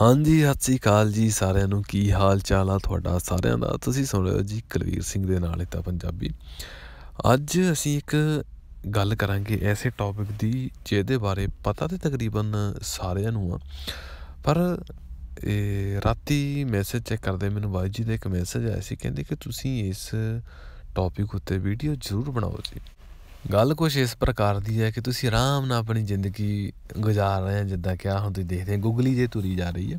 ਹਾਂਜੀ, ਸਤਿ ਸ੍ਰੀ ਅਕਾਲ ਜੀ ਸਾਰਿਆਂ ਨੂੰ। ਕੀ ਹਾਲ ਚਾਲ ਆ ਤੁਹਾਡਾ ਸਾਰਿਆਂ ਦਾ? ਤੁਸੀਂ ਸੁਣ ਰਹੇ ਹੋ ਜੀ ਕੁਲਵੀਰ ਸਿੰਘ ਦੇ ਨਾਲ ਇਤਾ ਪੰਜਾਬੀ। ਅੱਜ ਅਸੀਂ ਇੱਕ ਗੱਲ ਕਰਾਂਗੇ ਐਸੇ ਟੌਪਿਕ ਦੀ, ਜਿਹਦੇ ਬਾਰੇ ਪਤਾ ਤੇ ਤਕਰੀਬਨ ਸਾਰਿਆਂ ਨੂੰ ਆ। ਪਰ ਇਹ ਰਾਤੀ ਮੈਸੇਜ ਚੈੱਕ ਕਰਦੇ ਮੈਨੂੰ ਬਾਈ ਜੀ ਦਾ ਇੱਕ ਮੈਸੇਜ ਆਇਆ ਸੀ, ਕਹਿੰਦੇ ਕਿ ਤੁਸੀਂ ਇਸ ਟੌਪਿਕ ਉੱਤੇ ਵੀਡੀਓ ਜ਼ਰੂਰ ਬਣਾਓ ਜੀ। ਗੱਲ ਕੁਛ ਇਸ ਪ੍ਰਕਾਰ ਦੀ ਹੈ ਕਿ ਤੁਸੀਂ ਆਰਾਮ ਨਾਲ ਆਪਣੀ ਜ਼ਿੰਦਗੀ ਗੁਜ਼ਾਰ ਰਹੇ ਹੋ, ਜਿੱਦਾਂ ਕਿ ਆ ਹੁਣ ਤੁਸੀਂ ਦੇਖਦੇ ਹੋ ਗੁਗਲੀ ਜੇ ਤੁਰੀ ਜਾ ਰਹੀ ਹੈ।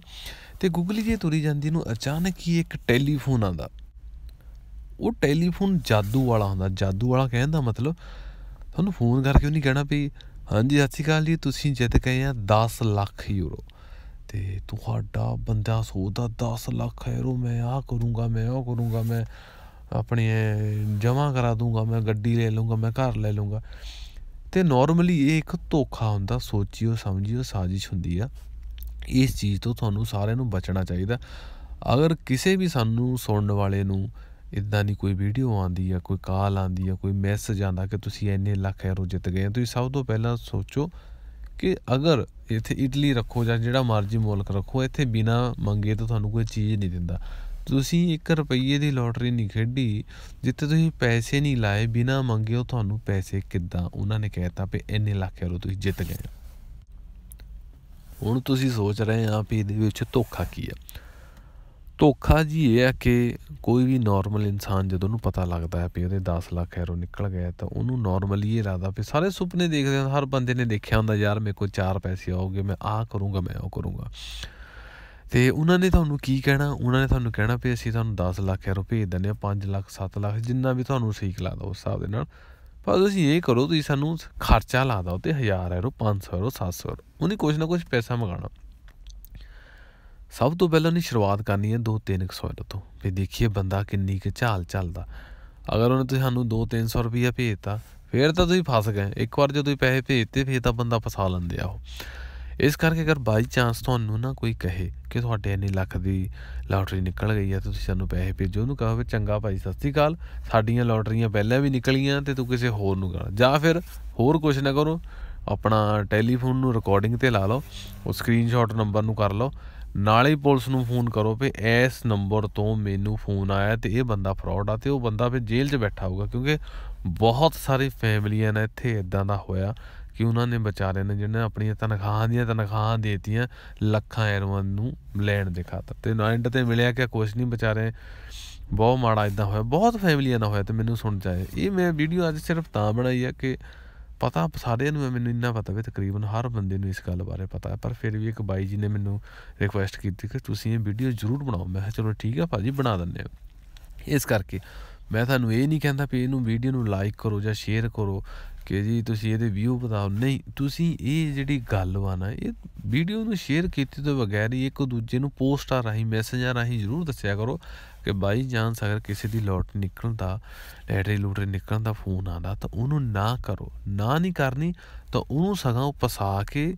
ਤੇ ਗੁਗਲੀ ਜੇ ਤੁਰੀ ਜਾਂਦੀ ਨੂੰ ਅਚਾਨਕ ਹੀ ਇੱਕ ਟੈਲੀਫੋਨ ਆਉਂਦਾ। ਉਹ ਟੈਲੀਫੋਨ ਜਾਦੂ ਵਾਲਾ ਹੁੰਦਾ, ਜਾਦੂ ਵਾਲਾ ਕਹਿਣ ਦਾ ਮਤਲਬ ਤੁਹਾਨੂੰ ਫੋਨ ਕਰਕੇ ਉਹ ਨਹੀਂ ਕਹਿਣਾ ਵੀ, ਹਾਂਜੀ, ਸਤਿ ਸ਼੍ਰੀ ਅਕਾਲ ਜੀ, ਤੁਸੀਂ ਜਿੱਤ ਗਏ ਆ 10 ਲੱਖ ਯੂਰੋ। ਤੇ ਤੁਹਾਡਾ ਬੰਦਾ ਸੋਚਦਾ 10 ਲੱਖ ਯੂਰੋ ਮੈਂ ਆ ਕਰੂੰਗਾ, ਮੈਂ ਉਹ ਕਰੂੰਗਾ, ਮੈਂ ਆਪਣੀ ਜਮਾ ਕਰਾ ਦੂੰਗਾ, ਮੈਂ ਗੱਡੀ ਲੈ ਲੂੰਗਾ ਮੈਂ ਘਰ ਲੈ ਲੂੰਗਾ ਤੇ ਨਾਰਮਲੀ ਇਹ ਇੱਕ ਧੋਖਾ ਹੁੰਦਾ, ਸੋਚਿਓ, ਸਮਝਿਓ, ਸਾਜ਼ਿਸ਼ ਹੁੰਦੀ ਆ। ਇਸ ਚੀਜ਼ ਤੋਂ ਤੁਹਾਨੂੰ ਸਾਰਿਆਂ ਨੂੰ ਬਚਣਾ ਚਾਹੀਦਾ। ਅਗਰ ਕਿਸੇ ਵੀ ਸਾਨੂੰ ਸੁਣਨ ਵਾਲੇ ਨੂੰ ਇਦਾਂ ਦੀ ਕੋਈ ਵੀਡੀਓ ਆਂਦੀ ਆ, ਕੋਈ ਕਾਲ ਆਂਦੀ ਆ, ਕੋਈ ਮੈਸੇਜ ਆਂਦਾ ਕਿ ਤੁਸੀਂ ਇੰਨੇ ਲੱਖ ਯੂਰੋ ਜਿੱਤ ਗਏ ਤੁਸੀਂ ਸਭ ਤੋਂ ਪਹਿਲਾਂ ਸੋਚੋ ਕਿ ਅਗਰ ਇੱਥੇ ਇਟਲੀ ਰੱਖੋ ਜਾਂ ਜਿਹੜਾ ਮਰਜ਼ੀ ਮੁਲਕ ਰੱਖੋ, ਇੱਥੇ ਬਿਨਾ ਮੰਗੇ ਤਾਂ ਤੁਹਾਨੂੰ ਕੋਈ ਚੀਜ਼ ਨਹੀਂ ਦਿੰਦਾ। ਤੁਸੀਂ 1 ਰੁਪਏ ਦੀ ਲੋਟਰੀ ਨਹੀਂ ਖੇਡੀ, ਜਿੱਥੇ ਤੁਸੀਂ ਪੈਸੇ ਨਹੀਂ ਲਾਏ, ਬਿਨਾ ਮੰਗਿਓ ਤੁਹਾਨੂੰ ਪੈਸੇ ਕਿੱਦਾਂ? ਉਹਨਾਂ ਨੇ ਕਹਿਤਾ ਵੀ ਇੰਨੇ ਲੱਖ ਯੂਰੋ ਤੁਸੀਂ ਜਿੱਤ ਗਏ ਹੁਣ ਤੁਸੀਂ ਸੋਚ ਰਹੇ ਆ ਵੀ ਇਹਦੇ ਵਿੱਚ ਧੋਖਾ ਕੀ ਆ? ਧੋਖਾ ਜੀ ਇਹ ਆ ਕਿ ਕੋਈ ਵੀ ਨਾਰਮਲ ਇਨਸਾਨ ਜਦੋਂ ਉਹਨੂੰ ਪਤਾ ਲੱਗਦਾ ਹੈ ਵੀ ਉਹਦੇ 10 ਲੱਖ ਐਰੋ ਨਿਕਲ ਗਏ ਤਾਂ ਉਹਨੂੰ ਨਾਰਮਲੀ ਇਹ ਲੱਗਦਾ ਵੀ ਸਾਰੇ ਸੁਪਨੇ ਦੇਖਦੇ ਹਨ ਹਰ ਬੰਦੇ ਨੇ ਦੇਖਿਆ ਹੁੰਦਾ, ਯਾਰ ਮੇਰੇ ਕੋਲ 4 ਪੈਸੇ ਆਉਗੇ, ਮੈਂ ਆਹ ਕਰੂੰਗਾ, ਮੈਂ ਉਹ ਕਰੂੰਗਾ। ਤੇ ਉਹਨਾਂ ਨੇ ਤੁਹਾਨੂੰ ਕੀ ਕਹਿਣਾ? ਉਹਨਾਂ ਨੇ ਤੁਹਾਨੂੰ ਕਹਿਣਾ ਵੀ ਅਸੀਂ ਤੁਹਾਨੂੰ 10 ਲੱਖ ਯੂਰੋ ਭੇਜ ਦਿੰਦੇ ਆ 5 ਲੱਖ 7 ਲੱਖ, ਜਿੰਨਾ ਵੀ ਤੁਹਾਨੂੰ ਠੀਕ ਲੱਗਦਾ ਉਸ ਹਿਸਾਬ ਦੇ ਨਾਲ। ਪਰ ਤੁਸੀਂ ਇਹ ਕਰੋ, ਤੁਸੀਂ ਸਾਨੂੰ ਖਰਚਾ ਲਾ ਦਿਓ ਤੇ 1000 ਯੂਰੋ 500 ਯੂਰੋ 700 ਯੂਰੋ ਉਹਨੇ ਕੁਝ ਨਾ ਕੁਝ ਪੈਸਾ ਮੰਗਾਣਾ ਸਭ ਤੋਂ ਪਹਿਲਾਂ ਉਹਨੇ ਸ਼ੁਰੂਆਤ ਕਰਨੀ ਹੈ 2-300 ਯੂਰੋ ਤੋਂ। ਵੀ ਦੇਖੀਏ ਬੰਦਾ ਕਿੰਨੀ ਕੁ ਝਾਲ ਚੱਲਦਾ। ਅਗਰ ਉਹਨੇ ਤੁਹਾਨੂੰ 2-300 ਰੁਪਈਆ ਭੇਜਤਾ, ਫੇਰ ਤਾਂ ਤੁਸੀਂ ਫਸ ਗਏ। ਇੱਕ ਵਾਰ ਜਦੋਂ ਤੁਸੀਂ ਪੈਸੇ ਭੇਜਤੇ, ਫੇਰ ਤਾਂ ਬੰਦਾ ਫਸਾ ਲੈਂਦੇ ਆ ਉਹ। ਇਸ ਕਰਕੇ ਅਗਰ ਬਾਈ ਚਾਂਸ ਤੁਹਾਨੂੰ ਨਾ ਕੋਈ ਕਹੇ ਕਿ ਤੁਹਾਡੇ ਇੰਨੇ ਲੱਖ ਦੀ ਲਾਟਰੀ ਨਿਕਲ ਗਈ ਹੈ ਤੁਸੀਂ ਸਾਨੂੰ ਪੈਸੇ ਭੇਜੋ। ਉਹਨੂੰ ਕਹੋ ਵੀ ਚੰਗਾ ਭਾਈ, ਸਤਿ ਸ੍ਰੀ ਅਕਾਲ। ਸਾਡੀਆਂ ਲਾਟਰੀਆਂ ਪਹਿਲਾਂ ਵੀ ਨਿਕਲੀਆਂ ਤੇ ਤੂੰ ਕਿਸੇ ਹੋਰ ਨੂੰ ਕਰ ਜਾਂ ਫਿਰ ਹੋਰ ਕੁਝ ਨਾ ਕਰੋ, ਆਪਣਾ ਟੈਲੀਫੋਨ ਨੂੰ ਰਿਕਾਰਡਿੰਗ ਤੇ ਲਾ ਲਓ, ਉਹ ਸਕਰੀਨਸ਼ਾਟ ਨੰਬਰ ਨੂੰ ਕਰ ਲਓ। ਨਾਲੇ ਪੁਲਿਸ ਨੂੰ ਫੋਨ ਕਰੋ ਵੀ ਇਸ ਨੰਬਰ ਤੋਂ ਮੈਨੂੰ ਫੋਨ ਆਇਆ ਤੇ ਇਹ ਬੰਦਾ ਫਰਾਡ ਆ ਤੇ ਉਹ ਬੰਦਾ ਫਿਰ ਜੇਲ੍ਹ 'ਚ ਬੈਠਾ ਹੋਊਗਾ, ਕਿਉਂਕਿ ਬਹੁਤ ਸਾਰੇ ਫੈਮਲੀਆਂ ਨੇ ਇੱਥੇ ਇਦਾਂ ਦਾ ਹੋਇਆ। ਕਿ ਉਹਨਾਂ ਨੇ ਵਿਚਾਰੇ ਨੇ ਜਿਹਨੇ ਆਪਣੀਆਂ ਤਨਖਾਹਾਂ ਦੀਆਂ ਤਨਖਾਹਾਂ ਦੇਤੀਆਂ ਲੱਖਾਂ ਐਰਵਾਂ ਨੂੰ ਲੈਣ ਦੇ ਖਾਤਰ। ਤੇ ਐਂਡ ਤੇ ਮਿਲਿਆ ਕਿ ਕੁਝ ਨਹੀਂ ਵਿਚਾਰੇ ਬਹੁਤ ਮਾੜਾ ਇਦਾਂ ਹੋਇਆ, ਬਹੁਤ ਫੈਮਲੀਆਂ ਨਾਲ ਹੋਇਆ ਤੇ ਮੈਨੂੰ ਸੁਣ ਜਾਏ ਇਹ ਮੈਂ ਵੀਡੀਓ ਅੱਜ ਸਿਰਫ ਤਾਂ ਬਣਾਈ ਆ ਕਿ ਪਤਾ ਸਾਰਿਆਂ ਨੂੰ ਮੈਨੂੰ ਇੰਨਾ ਪਤਾ ਵੀ ਤਕਰੀਬਨ ਹਰ ਬੰਦੇ ਨੂੰ ਇਸ ਗੱਲ ਬਾਰੇ ਪਤਾ ਹੈ। ਪਰ ਫਿਰ ਵੀ ਇੱਕ ਬਾਈ ਜੀ ਨੇ ਮੈਨੂੰ ਰਿਕੁਐਸਟ ਕੀਤੀ ਕਿ ਤੁਸੀਂ ਇਹ ਵੀਡੀਓ ਜ਼ਰੂਰ ਬਣਾਓ। ਮੈਂ ਕਿਹਾ, ਚਲੋ ਠੀਕ ਆ ਭਾਜੀ, ਬਣਾ ਦਿੰਦੇ ਆ ਇਸ ਕਰਕੇ ਮੈਂ ਤੁਹਾਨੂੰ ਇਹ ਨਹੀਂ ਕਹਿੰਦਾ ਵੀ ਇਹਨੂੰ ਵੀਡੀਓ ਨੂੰ ਲਾਈਕ ਕਰੋ ਜਾਂ ਸ਼ੇਅਰ ਕਰੋ। ਕਿ ਜੀ, ਤੁਸੀਂ ਇਹਦੇ ਵਿਊ ਵਧਾਓ। ਨਹੀਂ, ਤੁਸੀਂ ਇਹ ਜਿਹੜੀ ਗੱਲ ਵਾ ਨਾ, ਇਹ ਵੀਡੀਓ ਨੂੰ ਸ਼ੇਅਰ ਕੀਤੇ ਤੋਂ ਬਗੈਰ ਹੀ ਇੱਕ ਦੂਜੇ ਨੂੰ ਪੋਸਟਾਂ ਰਾਹੀਂ ਮੈਸੇਜਾਂ ਰਾਹੀਂ ਜ਼ਰੂਰ ਦੱਸਿਆ ਕਰੋ ਕਿ ਬਾਈ ਜਾਨ ਅਗਰ ਕਿਸੇ ਦੀ ਲੋਟ ਨਿਕਲਣ ਦਾ ਲੈਟਰੀ ਲੂਟਰੀ ਨਿਕਲਣ ਦਾ ਫੋਨ ਆਂਦਾ ਤਾਂ ਉਹਨੂੰ ਨਾ ਕਰੋ। ਨਾ ਨਹੀਂ ਕਰਨੀ ਤਾਂ ਉਹਨੂੰ ਸਗੋਂ ਪਸਾ ਕੇ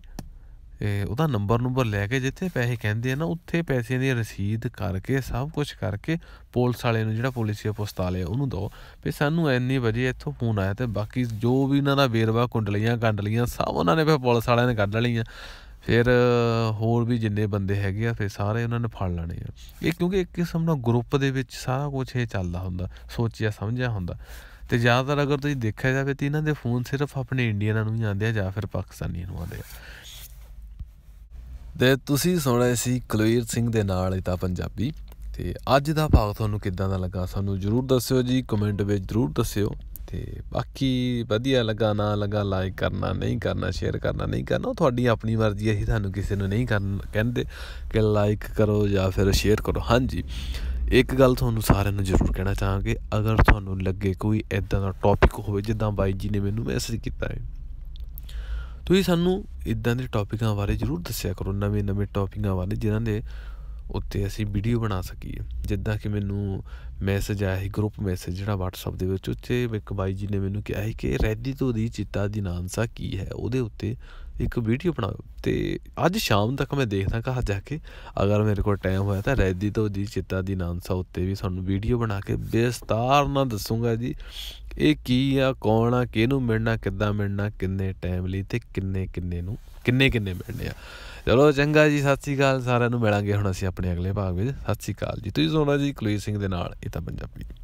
ਉਹਦਾ ਨੰਬਰ ਨੰਬਰ ਲੈ ਕੇ ਜਿੱਥੇ ਪੈਸੇ ਕਹਿੰਦੇ ਆ ਨਾ, ਉੱਥੇ ਪੈਸੇ ਦੀ ਰਸੀਦ ਕਰਕੇ, ਸਭ ਕੁਝ ਕਰਕੇ ਪੁਲਿਸ ਵਾਲੇ ਨੂੰ ਜਿਹੜਾ ਪੁਲਿਸੀਆ ਪੁਸਤਾਲੇ ਉਹਨੂੰ ਦੋ ਵੀ ਸਾਨੂੰ ਐਨੀ ਵਜੇ ਇੱਥੋਂ ਫੋਨ ਆਇਆ ਤੇ ਬਾਕੀ ਜੋ ਵੀ ਇਹਨਾਂ ਦਾ ਵੇਰਵਾ, ਕੁੰਡਲੀਆਂ, ਗੰਡਲੀਆਂ, ਸਭ ਉਹਨਾਂ ਨੇ ਫਿਰ ਪੁਲਿਸ ਵਾਲਿਆਂ ਨੇ ਕੱਢ ਲਈਆਂ। ਫਿਰ ਹੋਰ ਵੀ ਜਿੰਨੇ ਬੰਦੇ ਹੈਗੇ ਆ, ਫਿਰ ਸਾਰੇ ਉਹਨਾਂ ਨੇ ਫੜ ਲੈਣੇ ਆ। ਇਹ ਕਿਉਂਕਿ ਇੱਕ ਕਿਸਮ ਦਾ ਗਰੁੱਪ ਦੇ ਵਿੱਚ ਸਾਰਾ ਕੁਝ ਇਹ ਚੱਲਦਾ ਹੁੰਦਾ, ਸੋਚਿਆ, ਸਮਝਿਆ ਹੁੰਦਾ। ਤੇ ਜ਼ਿਆਦਾਤਰ ਅਗਰ ਤੁਸੀਂ ਦੇਖਿਆ ਜਾਵੇ ਤਾਂ ਇਹਨਾਂ ਦੇ ਫੋਨ ਸਿਰਫ ਆਪਣੇ ਇੰਡੀਅਨਾਂ ਨੂੰ ਹੀ ਆਉਂਦੇ ਆ ਜਾਂ ਫਿਰ ਪਾਕਿਸਤਾਨੀਆਂ ਨੂੰ ਆਉਂਦੇ ਆ। ਤੇ ਤੁਸੀਂ ਸੁਣ ਰਹੇ ਸੀ ਕੁਲਵੀਰ ਸਿੰਘ ਦੇ ਨਾਲ ਇਤਾ ਪੰਜਾਬੀ ਤੇ ਅੱਜ ਦਾ ਭਾਗ ਤੁਹਾਨੂੰ ਕਿੱਦਾਂ ਦਾ ਲੱਗਾ ਸਾਨੂੰ ਜਰੂਰ ਦੱਸਿਓ ਜੀ ਕਮੈਂਟ ਵਿੱਚ ਜਰੂਰ ਦੱਸਿਓ ਤੇ ਬਾਕੀ ਵਧੀਆ ਲੱਗਾ ਨਾ ਲੱਗਾ ਲਾਈਕ ਕਰਨਾ, ਨਹੀਂ ਕਰਨਾ ਸ਼ੇਅਰ ਕਰਨਾ, ਨਹੀਂ ਕਰਨਾ ਤੁਹਾਡੀ ਆਪਣੀ ਮਰਜ਼ੀ ਹੈ ਤੁਹਾਨੂੰ ਕਿਸੇ ਨੂੰ ਨਹੀਂ ਕਰਨ ਕਹਿੰਦੇ ਕਿ ਲਾਈਕ ਕਰੋ ਜਾਂ ਫਿਰ ਸ਼ੇਅਰ ਕਰੋ। ਹਾਂਜੀ, ਇੱਕ ਗੱਲ ਤੁਹਾਨੂੰ ਸਾਰਿਆਂ ਨੂੰ ਜ਼ਰੂਰ ਕਹਿਣਾ ਚਾਹਾਂਗੇ, ਅਗਰ ਤੁਹਾਨੂੰ ਲੱਗੇ ਕੋਈ ਐਦਾਂ ਦਾ ਟੌਪਿਕ ਹੋਵੇ, ਜਿੱਦਾਂ ਬਾਈ ਜੀ ਨੇ ਮੈਨੂੰ ਮੈਸੇਜ ਕੀਤਾ ਹੈ ਤੁਸੀਂ ਸਾਨੂੰ ਇਦਾਂ ਦੇ ਟੌਪਿਕਾਂ ਬਾਰੇ ਜ਼ਰੂਰ ਦੱਸਿਆ ਕਰੋ ਨਵੇਂ ਨਵੇਂ ਟੌਪਿਕਾਂ ਬਾਰੇ, ਜਿਨ੍ਹਾਂ ਦੇ ਉੱਤੇ ਅਸੀਂ ਵੀਡੀਓ ਬਣਾ ਸਕੀਏ। ਜਿੱਦਾਂ ਕਿ ਮੈਨੂੰ ਮੈਸੇਜ ਆਇਆ ਸੀ ਗਰੁੱਪ ਮੈਸੇਜ ਜਿਹੜਾ WhatsApp ਦੇ ਵਿੱਚ ਉੱਤੇ ਇੱਕ ਬਾਈ ਜੀ ਨੇ ਮੈਨੂੰ ਕਿਹਾ ਸੀ ਕਿ ਰੈਡੀ ਤੋਂ ਦੀ ਚਿੱਤਾ ਦੀ ਨਾਨਸਾ ਕੀ ਹੈ? ਉਹਦੇ ਉੱਤੇ ਇੱਕ ਵੀਡੀਓ ਬਣਾਓ ਤੇ ਅੱਜ ਸ਼ਾਮ ਤੱਕ ਮੈਂ ਦੇਖਦਾ ਘਰ ਜਾ ਕੇ, ਅਗਰ ਮੇਰੇ ਕੋਲ ਟਾਈਮ ਹੋਇਆ ਤਾਂ ਰੈਦੀ ਤੋਂ ਦੀ ਚਿੱਤਾ ਦੀ ਨਾਨਸਾ ਉੱਤੇ ਵੀ ਤੁਹਾਨੂੰ ਵੀਡੀਓ ਬਣਾ ਕੇ ਬੇਸਤਾਰ ਨਾਲ ਦੱਸੂਗਾ ਜੀ। ਇਹ ਕੀ ਆ, ਕੌਣ ਆ, ਕਿਹਨੂੰ ਮਿਲਣਾ, ਕਿੱਦਾਂ ਮਿਲਣਾ, ਕਿੰਨੇ ਟਾਈਮ ਲਈ ਤੇ ਕਿੰਨੇ ਕਿੰਨੇ ਨੂੰ, ਕਿੰਨੇ ਕਿੰਨੇ ਮਿਲਣੇ ਆ। ਚਲੋ ਚੰਗਾ ਜੀ, ਸਤਿ ਸ੍ਰੀ ਅਕਾਲ, ਸਾਰਿਆਂ ਨੂੰ ਮਿਲਾਂਗੇ ਹੁਣ ਅਸੀਂ ਆਪਣੇ ਅਗਲੇ ਭਾਗ ਵਿੱਚ। ਸਤਿ ਸ੍ਰੀ ਅਕਾਲ ਜੀ। ਤੁਸੀਂ ਸੁਣੋ ਜੀ ਕੁਲਵੀਰ ਸਿੰਘ ਦੇ ਨਾਲ। ਇਹ ਤਾਂ ਪੰਜਾਬੀ